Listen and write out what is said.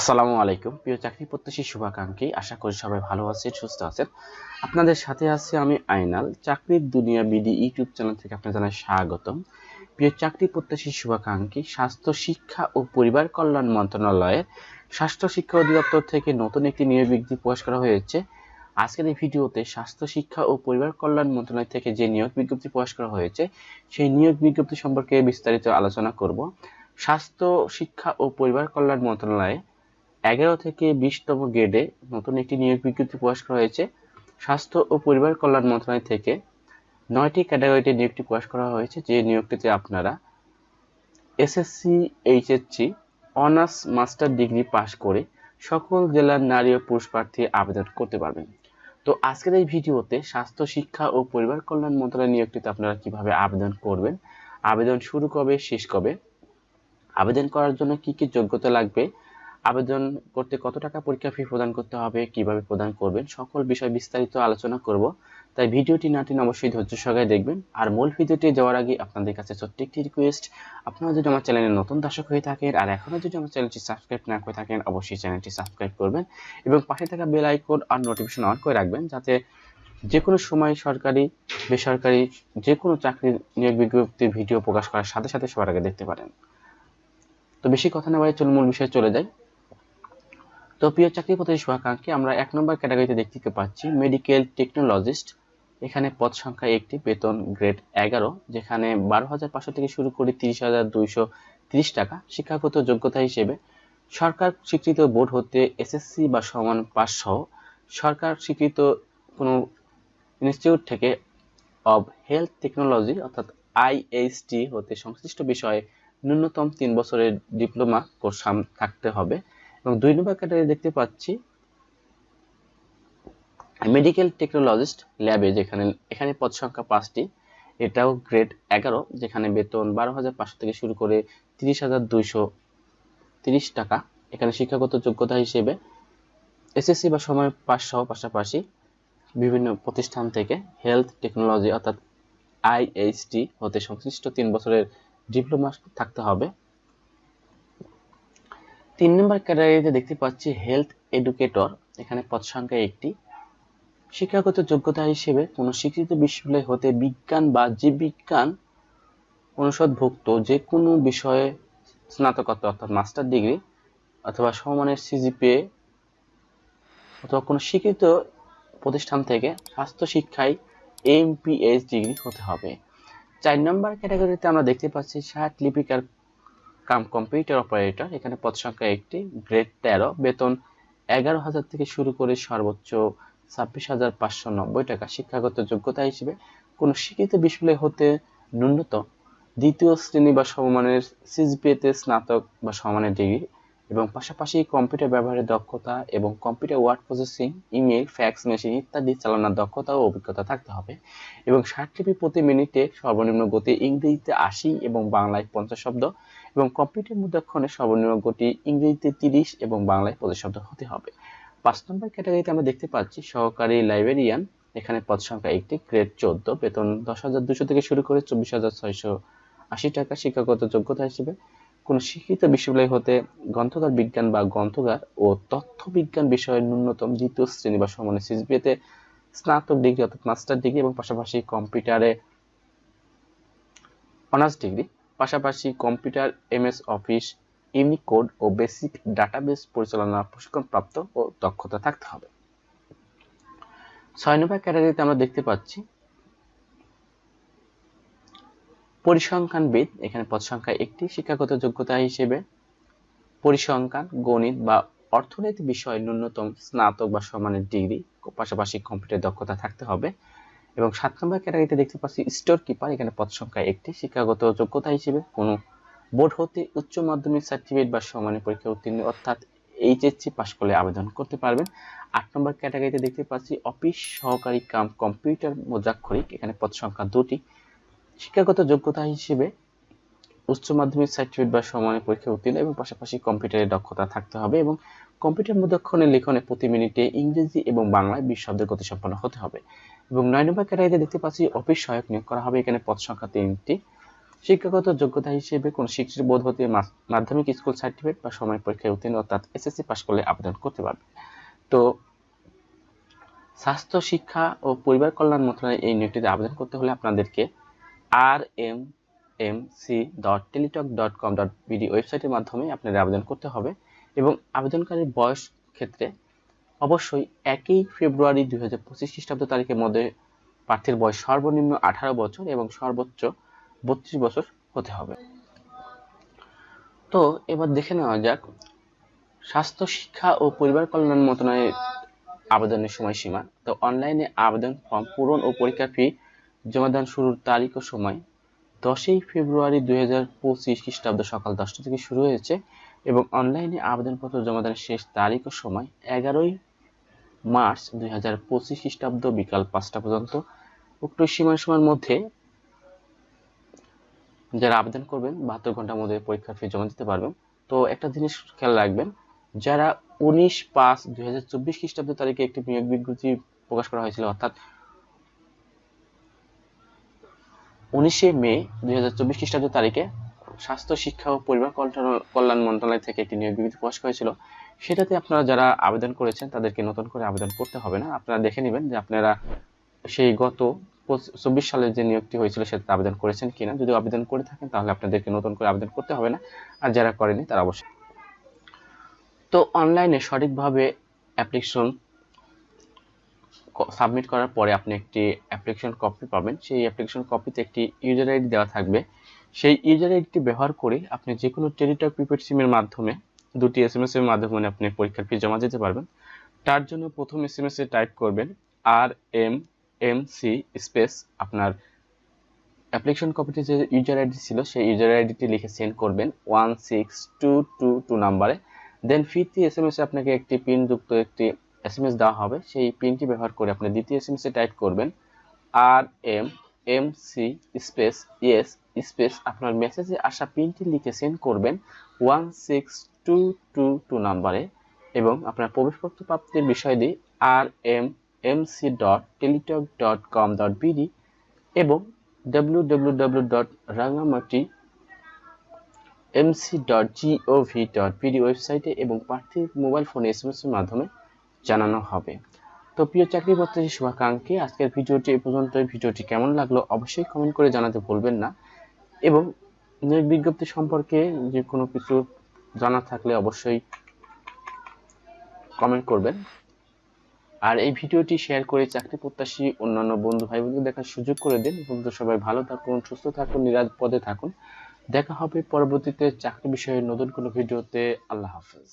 আসসালামু আলাইকুম। প্রিয় চাকরি প্রত্যাশী শুভাকাঙ্ক্ষী, আশা করি সবাই ভালো আছেন, সুস্থ আছেন। আপনাদের সাথে আছে আমি আইনাল। চাকরির দুনিয়া বিডি ইউটিউব চ্যানেল থেকে আপনার জানাই স্বাগতম। প্রিয় চাকরি প্রত্যাশী শুভাকাঙ্ক্ষী, স্বাস্থ্য, শিক্ষা ও পরিবার কল্যাণ মন্ত্রণালয়ের স্বাস্থ্য শিক্ষা অধিদপ্তর থেকে নতুন একটি নিয়োগ বিজ্ঞপ্তি প্রকাশ করা হয়েছে। আজকের এই ভিডিওতে স্বাস্থ্য, শিক্ষা ও পরিবার কল্যাণ মন্ত্রণালয় থেকে যে নিয়োগ বিজ্ঞপ্তি প্রকাশ করা হয়েছে, সেই নিয়োগ বিজ্ঞপ্তি সম্পর্কে বিস্তারিত আলোচনা করব। স্বাস্থ্য, শিক্ষা ও পরিবার কল্যাণ মন্ত্রণালয়ে এগারো থেকে বিশতম গ্রেডে নতুন একটি নিয়োগ বিজ্ঞপ্তি প্রকাশ করা হয়েছে। স্বাস্থ্য ও পরিবার কল্যাণ মন্ত্রণালয় থেকে নয়টি ক্যাটাগরিতে নিয়োগটি প্রকাশ করা হয়েছে, যে নিয়োগটিতে আপনারা SSC HSC honours master degree pass করে সকল জেলার নারী ও পুরুষ প্রার্থী আবেদন করতে পারবেন। তো আজকের এই ভিডিওতে স্বাস্থ্য, শিক্ষা ও পরিবার কল্যাণ মন্ত্রণালয় নিয়োগটিতে আপনারা কীভাবে আবেদন করবেন, আবেদন শুরু কবে, শেষ কবে, আবেদন করার জন্য কি কি যোগ্যতা লাগবে আবেদন করতে কত টাকা পরীক্ষা ফি প্রদান করতে হবে, কীভাবে প্রদান করবেন, সকল বিষয় বিস্তারিত আলোচনা করব। তাই ভিডিওটি না টেনে অবশ্যই ধৈর্য সহকারে দেখবেন। আর মূল ভিডিওটি যাওয়ার আগে আপনাদের কাছে ছোট্ট একটি রিকোয়েস্ট আপনারা যদি আমার চ্যানেলে নতুন দর্শক হয়ে থাকেন আর এখনও যদি আমার চ্যানেলটি সাবস্ক্রাইব না করে থাকেন, অবশ্যই চ্যানেলটি সাবস্ক্রাইব করবেন এবং পাশে থাকা বেল আইকন আর নোটিফিকেশন অন করে রাখবেন যাতে যে কোনো সময় সরকারি, বেসরকারি যে কোনো চাকরির নিয়োগ বিজ্ঞপ্তির ভিডিও প্রকাশ করার সাথে সাথে সবার আগে দেখতে পারেন। তো বেশি কথা না বাড়ি চলুন মূল বিষয়ে চলে যাই। তো প্রিয় চাকরি প্রত্যাশী শুভাকাঙ্ক্ষী, আমরা এক নম্বর ক্যাটাগরিতে দেখতে পাচ্ছি মেডিকেল টেকনোলজিস্ট এখানে পদ সংখ্যা একটি, বেতন গ্রেড এগারো, যেখানে বারো হাজার পাঁচশো থেকে শুরু করে তিরিশ হাজার দুইশো তিরিশ টাকা শিক্ষাগত যোগ্যতা হিসেবে। সরকার স্বীকৃত বোর্ড হতে এসএসসি বা সমান পাস সহ সরকার স্বীকৃত কোনো ইনস্টিটিউট থেকে অব হেলথ টেকনোলজি অর্থাৎ আইএইচটি হতে সংশ্লিষ্ট বিষয়ে ন্যূনতম তিন বছরের ডিপ্লোমা কোর্স থাকতে হবে। এবং দুই নম্বর ক্যাটাগরি দেখতে পাচ্ছি মেডিকেল টেকনোলজিস্ট ল্যাবে যেখানে, এখানে পদ সংখ্যা পাঁচটি। এটাও গ্রেড এগারো, যেখানে বেতন বারো হাজার পাঁচশো থেকে শুরু করে তিরিশ হাজার দুইশো তিরিশ টাকা। এখানে শিক্ষাগত যোগ্যতা হিসেবে এসএসসি বা সময় পাস সহ পাশাপাশি বিভিন্ন প্রতিষ্ঠান থেকে হেলথ টেকনোলজি অর্থাৎ আইএইচটি হতে সংশ্লিষ্ট তিন বছরের ডিপ্লোমা থাকতে হবে। তিন নম্বর ক্যাটাগরিতে দেখতে পাচ্ছি হেলথ এডুকেটর এখানে পদ সংখ্যা একটি। শিক্ষাগত যোগ্যতা হিসেবে কোনো স্বীকৃত বিশ্ববিদ্যালয় হতে বিজ্ঞান বা জীববিজ্ঞান অনুষদভুক্ত যে কোনো বিষয়ে স্নাতকোত্তর অর্থাৎ মাস্টার ডিগ্রি অথবা সমমানের সিজিপিএ অথবা কোনো স্বীকৃত প্রতিষ্ঠান থেকে স্বাস্থ্য শিক্ষায় এমপিএইচ ডিগ্রি হতে হবে। চার নম্বর ক্যাটাগরিতে আমরা দেখতে পাচ্ছি ষাট লিপিকার কাম কম্পিউটার অপারেটর, এখানে পদ সংখ্যা একটি, গ্রেড তেরো, বেতন এগারো হাজার থেকে শুরু করে সর্বোচ্চ ছাব্বিশ হাজার পাঁচশো নব্বই টাকা, শিক্ষাগত যোগ্যতা হিসেবে কোনো শিক্ষিত বিশ্ববিদ্যালয় হতে ন্যূনতম দ্বিতীয় শ্রেণি বা সমমানের সিজিপিএতে স্নাতক বা সমানের ডিগ্রি এবং পাশাপাশি কম্পিউটার ব্যবহারের দক্ষতা এবং computer word processing, email, fax machine ইত্যাদি চালানোর দক্ষতা ও অভিজ্ঞতা থাকতে হবে এবং ষাট লিপি প্রতি মিনিটে সর্বনিম্ন গতি ইংরেজিতে আশি এবং বাংলায় পঞ্চাশ শব্দ এবং কম্পিউটার মুদ্রাক্ষণে সর্বনিম্ন গতি ইংরেজিতে তিরিশ এবং বাংলায় পঁচিশ শব্দ হতে হবে। পাঁচ নম্বর ক্যাটাগরিতে আমরা দেখতে পাচ্ছি সহকারী লাইব্রেরিয়ান। এখানে পদ সংখ্যা একটি, গ্রেড চোদ্দ, বেতন দশ হাজার দুশো থেকে শুরু করে চব্বিশ হাজার ছয়শো আশি টাকা শিক্ষাগত যোগ্যতা হিসেবে। কোন শিক্ষিত বিশ্ববিদ্যালয় হতে গ্রন্থগার বিজ্ঞান বা গ্রন্থগার ও তথ্য বিজ্ঞান বিষয়ের ন্যূনতম দ্বিতীয় শ্রেণি বা সমানের সিজিপিএতে স্নাতক ডিগ্রি অর্থাৎ মাস্টার ডিগ্রি এবং পাশাপাশি কম্পিউটারে অনার্স ডিগ্রি। পাশাপাশি কম্পিউটার, এমএস অফিস, ইউনিকোড ও বেসিক ডাটাবেস পরিচালনা প্রশিক্ষণপ্রাপ্ত ও দক্ষতা থাকতে হবে। ছয় নম্বর ক্যাটাগরিতে আমরা দেখতে পাচ্ছি পরিসংখ্যানবিদ। এখানে পদ সংখ্যা একটি, শিক্ষাগত যোগ্যতা হিসেবে পরিসংখ্যান, গণিত বা অর্থনীতি বিষয়ে ন্যূনতম স্নাতক বা সমানের ডিগ্রি, পাশাপাশি কম্পিউটার দক্ষতা থাকতে হবে। এবং সাত নম্বর ক্যাটাগরিতে দেখতে পাচ্ছি স্টোর কিপার, এখানে পদ সংখ্যা একটি। শিক্ষাগত যোগ্যতা হিসেবে কোনো বোর্ড হতে উচ্চ মাধ্যমিক সার্টিফিকেট বা সমানের পরীক্ষা উত্তীর্ণ, অর্থাৎ এইচএসসি পাশ করলে আবেদন করতে পারবেন। আট নম্বর ক্যাটাগরিতে দেখতে পাচ্ছি অফিস সহকারী কাম কম্পিউটার মোজাক্ষরিক এখানে পদ সংখ্যা দুটি। শিক্ষাগত যোগ্যতা হিসেবে উচ্চ মাধ্যমিক সার্টিফিকেট বা সমানের পরীক্ষা উত্তীর্ণ এবং পাশাপাশি কম্পিউটারের দক্ষতা থাকতে হবে এবং কম্পিউটার মুদ্রাক্ষণে লিখনে প্রতি মিনিটে ইংরেজি এবং বাংলায় বিশ শব্দের গতি সম্পন্ন হতে হবে। এবং নয় নম্বর ক্যাটাগরিতে দেখতে পাচ্ছি অফিস সহায়ক নিয়োগ করা হবে। এখানে পদ সংখ্যা তিনটি। শিক্ষাগত যোগ্যতা হিসেবে কোন শিক্ষিত বোধ হতে মাধ্যমিক স্কুল সার্টিফিকেট বা সময় পরীক্ষায় উত্তীর্ণ অর্থাৎ এসএসসি পাস করলে আবেদন করতে পারবে। তো স্বাস্থ্য, শিক্ষা ও পরিবার কল্যাণ মন্ত্রণালয় এই নিয়োগটিতে আবেদন করতে হলে আপনাদেরকে R M M C dot Teletalk dot com dot BD ওয়েবসাইটের মাধ্যমে আপনাদের আবেদন করতে হবে এবং আবেদনকারীর বয়স ক্ষেত্রে অবশ্যই একই ফেব্রুয়ারি দুই হাজার পঁচিশ খ্রিস্টাব্দ তারিখের মধ্যে প্রার্থীর বয়স সর্বনিম্ন আঠারো বছর এবং সর্বোচ্চ বত্রিশ বছর হতে হবে। তো এবার দেখে নেওয়া যাক, স্বাস্থ্য, শিক্ষা ও পরিবার কল্যাণ মন্ত্রণালয়ের আবেদনের সময়সীমা। তো অনলাইনে আবেদন ফর্ম পূরণ ও পরীক্ষা ফি জমা জমাদান শুরুর তারিখ ও সময় দশই ফেব্রুয়ারি দুই হাজার পঁচিশ খ্রিস্টাব্দ সকাল দশটা থেকে শুরু হয়েছে এবং অনলাইনে আবেদনপত্র জমাদানের শেষ তারিখ ও সময় এগারোই মার্চ দুই হাজার পঁচিশ খ্রিস্টাব্দ বিকাল পাঁচটা পর্যন্ত। উক্ত সীমার মধ্যে যারা আবেদন করবেন, বাহাত্তর ঘণ্টার মধ্যে পরীক্ষার ফি জমা দিতে পারবেন। তো একটা জিনিস খেয়াল রাখবেন, যারা উনিশ পাঁচ দুই হাজার চব্বিশ খ্রিস্টাব্দ তারিখে একটি নিয়োগ বিজ্ঞপ্তি প্রকাশ করা হয়েছিল, অর্থাৎ উনিশে মে দুই হাজার চব্বিশ খ্রিস্টাব্দ তারিখে স্বাস্থ্য, শিক্ষা ও পরিবার কল্যাণ- মন্ত্রণালয় থেকে একটি নিয়োগ বিজ্ঞপ্তি প্রকাশ হয়েছিল সেটাতে আপনারা যারা আবেদন করেছেন, তাদেরকে নতুন করে আবেদন করতে হবে না। আপনারা দেখে নেবেন যে আপনারা সেই গত চব্বিশ সালে যে নিয়োগটি হয়েছিল, সেটাতে আবেদন করেছেন কিনা। যদি আবেদন করে থাকেন, তাহলে আপনাদেরকে নতুন করে আবেদন করতে হবে না। আর যারা করেনি তারা অবশ্যই তো অনলাইনে সঠিকভাবে অ্যাপ্লিকেশন সাবমিট করার পরে আপনি একটি অ্যাপ্লিকেশন কপি পাবেন। সেই অ্যাপ্লিকেশন কপিতে একটি ইউজার আইডি দেওয়া থাকবে। সেই ইউজার আইডিটি ব্যবহার করে আপনি যে কোনো টেলিটক প্রিপেড সিমের মাধ্যমে, দুটি এস এম এস এর মাধ্যমে আপনি পরীক্ষার ফি জমা দিতে পারবেন। তার জন্য প্রথম S M S A type করবেন R M M C space আপনার অ্যাপ্লিকেশন কপিতে যে ইউজার আইডি ছিল, সেই ইউজার আইডিটি লিখে সেন্ড করবেন one six two two two নাম্বারে দেন ফিরতি এস এম এস আপনাকে একটি পিন যুক্ত একটি এস এম এস দেওয়া হবে, সেই পিনটি ব্যবহার করে আপনি দ্বিতীয় S M S A type করবেন R M M C space yes space আপনার মেসেজে আসা পিনটি লিখে সেন্ড করবেন one six two two two নাম্বারে এবং আপনার প্রবেশপত্র প্রাপ্তির বিষয়টি R M M C dot Teletalk dot com dot BD এবং W W W dot Rangamati MC dot GOV dot BD ওয়েবসাইটে এবং প্রার্থীর মোবাইল ফোনে এস এস এর মাধ্যমে জানানো হবে। তো প্রিয় চাকরি প্রত্যাশী শুভাকাঙ্ক্ষী, আজকের ভিডিওটি এই পর্যন্ত ভিডিওটি কেমন লাগল অবশ্যই কমেন্ট করে জানাতে ভুলবেন না। এবং নিয়োগ বিজ্ঞপ্তি সম্পর্কে যে কোনো কিছু জানা থাকলে অবশ্যই কমেন্ট করবেন। আর এই ভিডিওটি শেয়ার করে চাকরি প্রত্যাশী অন্যান্য বন্ধু ভাই বোনদের দেখার সুযোগ করে দিন। বন্ধু সবাই ভালো থাকুন, সুস্থ থাকুন, নিরাপদে থাকুন। দেখা হবে পরবর্তীতে চাকরি বিষয়ে নতুন কোনো ভিডিওতে। আল্লাহ হাফেজ।